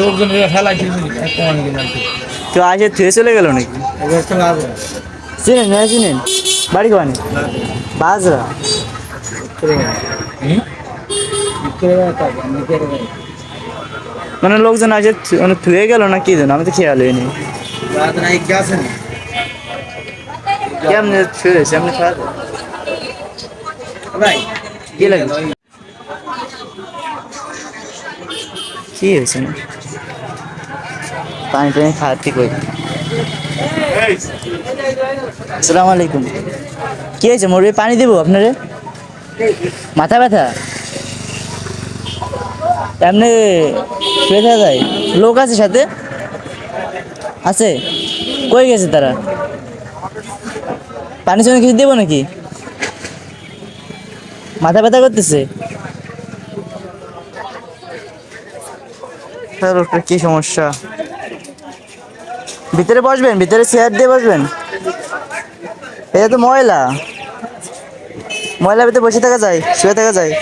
লোকজন ফেলাই কেউ আসে থুয়ে চলে গেল নাকি? চিনেন হ্যাঁ চিনেন? বাড়ি কোয়ানি বাজরা। মানে লোকজন আসে মানে থুয়ে গেল না কি যেন? আমি তো খেয়াল গ্যাস কেমনি থুয়ে খাওয়া ভাই কি লাগে? কি হয়েছে না? পানি টানি খাওয়ার কই আসসালামু আলাইকুম। কি হয়েছে মুরগি পানি দেবো আপনারে? মাথা ব্যথা? এমনি শুয়ে যায় লোক আছে সাথে? আছে? কই গেছে তারা? পানি সঙ্গে কিছু দেবো নাকি? মাথা ব্যথা করতেছে? তার ওটা কি সমস্যা? ভিতরে বসবেন, ভিতরে চেয়ার দিয়ে বসবেন। এটা তো ময়লা। ময়লার ভিতরে বসে থাকা যায়, শুয়ে থাকা যায়।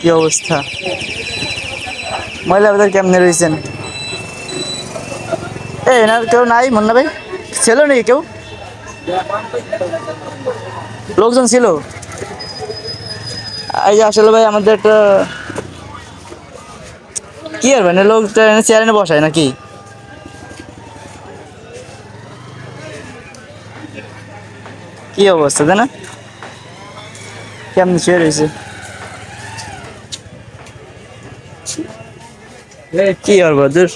কি অবস্থা? ময়লার ভিতরে কেমনে রয়েছেন? এ এনার কেউ নাই, মন্না ভাই? ছিল নাকি কেউ? লোকজন ছিল? এই যে আসলে ভাই, আমাদের একটা কি আর মানে লোক চেয়ারে বসায় নাকি? কি অবস্থা তাই না? কেমন শুয়ে রয়েছে কি আর বদুর?